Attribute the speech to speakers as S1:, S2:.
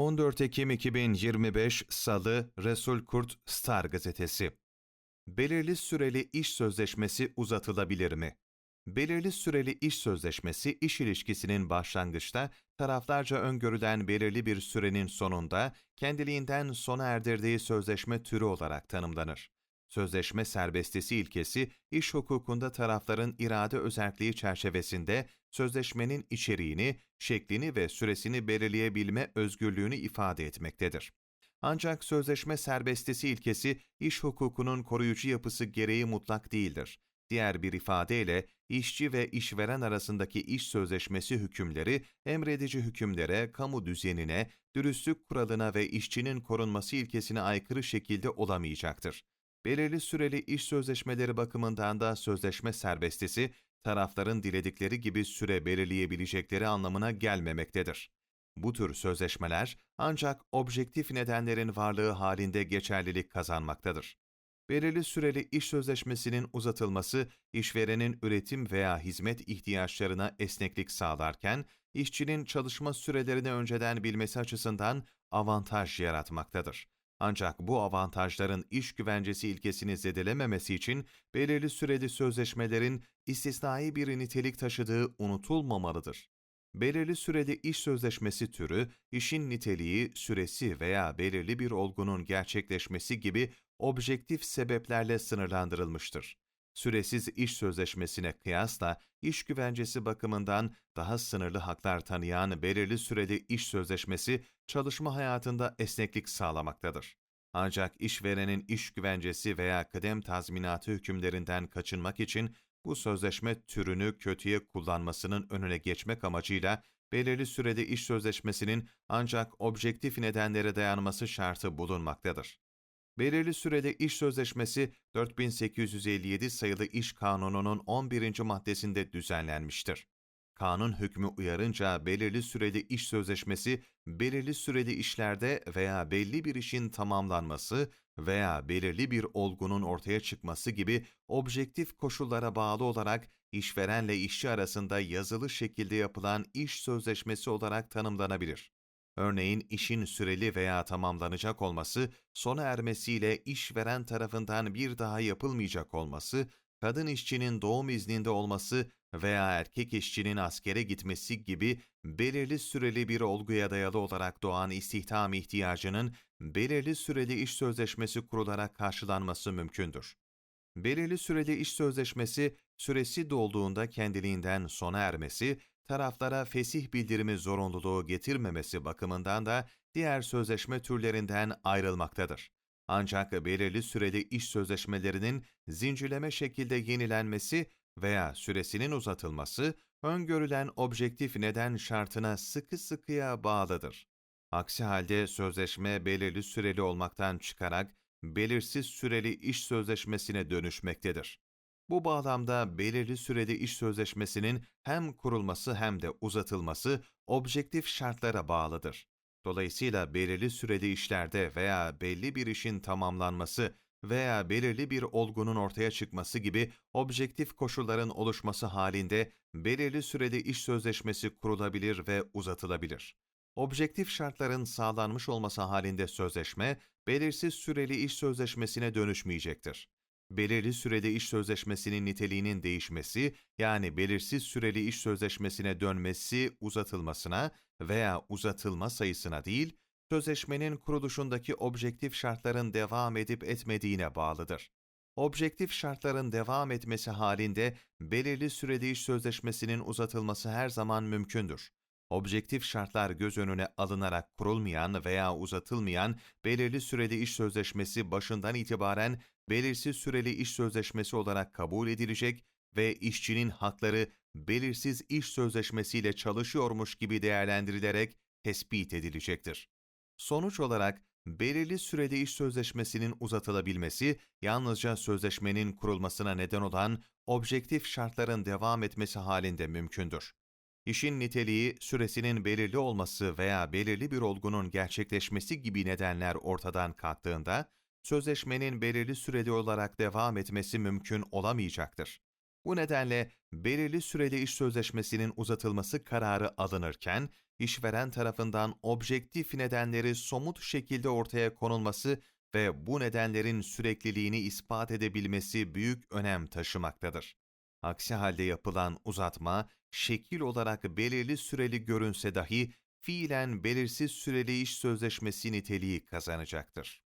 S1: 14 Ekim 2025 Salı Resul Kurt Star Gazetesi Belirli süreli iş sözleşmesi uzatılabilir mi? Belirli süreli iş sözleşmesi, iş ilişkisinin başlangıçta taraflarca öngörülen belirli bir sürenin sonunda kendiliğinden sona erdirdiği sözleşme türü olarak tanımlanır. Sözleşme serbestisi ilkesi, iş hukukunda tarafların irade özelliği çerçevesinde sözleşmenin içeriğini, şeklini ve süresini belirleyebilme özgürlüğünü ifade etmektedir. Ancak sözleşme serbestisi ilkesi, iş hukukunun koruyucu yapısı gereği mutlak değildir. Diğer bir ifadeyle, işçi ve işveren arasındaki iş sözleşmesi hükümleri, emredici hükümlere, kamu düzenine, dürüstlük kuralına ve işçinin korunması ilkesine aykırı şekilde olamayacaktır. Belirli süreli iş sözleşmeleri bakımından da sözleşme serbestisi, tarafların diledikleri gibi süre belirleyebilecekleri anlamına gelmemektedir. Bu tür sözleşmeler ancak objektif nedenlerin varlığı halinde geçerlilik kazanmaktadır. Belirli süreli iş sözleşmesinin uzatılması, işverenin üretim veya hizmet ihtiyaçlarına esneklik sağlarken, işçinin çalışma sürelerini önceden bilmesi açısından avantaj yaratmaktadır. Ancak bu avantajların iş güvencesi ilkesini zedelememesi için belirli süreli sözleşmelerin istisnai bir nitelik taşıdığı unutulmamalıdır. Belirli süreli iş sözleşmesi türü, işin niteliği, süresi veya belirli bir olgunun gerçekleşmesi gibi objektif sebeplerle sınırlandırılmıştır. Süresiz iş sözleşmesine kıyasla iş güvencesi bakımından daha sınırlı haklar tanıyan belirli süreli iş sözleşmesi çalışma hayatında esneklik sağlamaktadır. Ancak işverenin iş güvencesi veya kıdem tazminatı hükümlerinden kaçınmak için bu sözleşme türünü kötüye kullanmasının önüne geçmek amacıyla belirli sürede iş sözleşmesinin ancak objektif nedenlere dayanması şartı bulunmaktadır. Belirli sürede iş sözleşmesi 4857 sayılı İş Kanunu'nun 11. maddesinde düzenlenmiştir. Kanun hükmü uyarınca belirli süreli iş sözleşmesi, belirli süreli işlerde veya belli bir işin tamamlanması veya belirli bir olgunun ortaya çıkması gibi objektif koşullara bağlı olarak işverenle işçi arasında yazılı şekilde yapılan iş sözleşmesi olarak tanımlanabilir. Örneğin işin süreli veya tamamlanacak olması, sona ermesiyle işveren tarafından bir daha yapılmayacak olması, kadın işçinin doğum izninde olması veya erkek işçinin askere gitmesi gibi belirli süreli bir olguya dayalı olarak doğan istihdam ihtiyacının belirli süreli iş sözleşmesi kurularak karşılanması mümkündür. Belirli süreli iş sözleşmesi süresi dolduğunda kendiliğinden sona ermesi, taraflara fesih bildirimi zorunluluğu getirmemesi bakımından da diğer sözleşme türlerinden ayrılmaktadır. Ancak belirli süreli iş sözleşmelerinin zincirleme şekilde yenilenmesi veya süresinin uzatılması, öngörülen objektif neden şartına sıkı sıkıya bağlıdır. Aksi halde sözleşme belirli süreli olmaktan çıkarak belirsiz süreli iş sözleşmesine dönüşmektedir. Bu bağlamda belirli süreli iş sözleşmesinin hem kurulması hem de uzatılması objektif şartlara bağlıdır. Dolayısıyla belirli süreli işlerde veya belli bir işin tamamlanması veya belirli bir olgunun ortaya çıkması gibi objektif koşulların oluşması halinde belirli süreli iş sözleşmesi kurulabilir ve uzatılabilir. Objektif şartların sağlanmış olması halinde sözleşme, belirsiz süreli iş sözleşmesine dönüşmeyecektir. Belirli süreli iş sözleşmesinin niteliğinin değişmesi, yani belirsiz süreli iş sözleşmesine dönmesi uzatılmasına veya uzatılma sayısına değil, sözleşmenin kuruluşundaki objektif şartların devam edip etmediğine bağlıdır. Objektif şartların devam etmesi halinde belirli süreli iş sözleşmesinin uzatılması her zaman mümkündür. Objektif şartlar göz önüne alınarak kurulmayan veya uzatılmayan belirli süreli iş sözleşmesi başından itibaren belirsiz süreli iş sözleşmesi olarak kabul edilecek ve işçinin hakları belirsiz iş sözleşmesiyle çalışıyormuş gibi değerlendirilerek tespit edilecektir. Sonuç olarak belirli süreli iş sözleşmesinin uzatılabilmesi, yalnızca sözleşmenin kurulmasına neden olan objektif şartların devam etmesi halinde mümkündür. İşin niteliği, süresinin belirli olması veya belirli bir olgunun gerçekleşmesi gibi nedenler ortadan kalktığında, sözleşmenin belirli süreli olarak devam etmesi mümkün olamayacaktır. Bu nedenle belirli süreli iş sözleşmesinin uzatılması kararı alınırken, işveren tarafından objektif nedenleri somut şekilde ortaya konulması ve bu nedenlerin sürekliliğini ispat edebilmesi büyük önem taşımaktadır. Aksi halde yapılan uzatma, şekil olarak belirli süreli görünse dahi fiilen belirsiz süreli iş sözleşmesi niteliği kazanacaktır.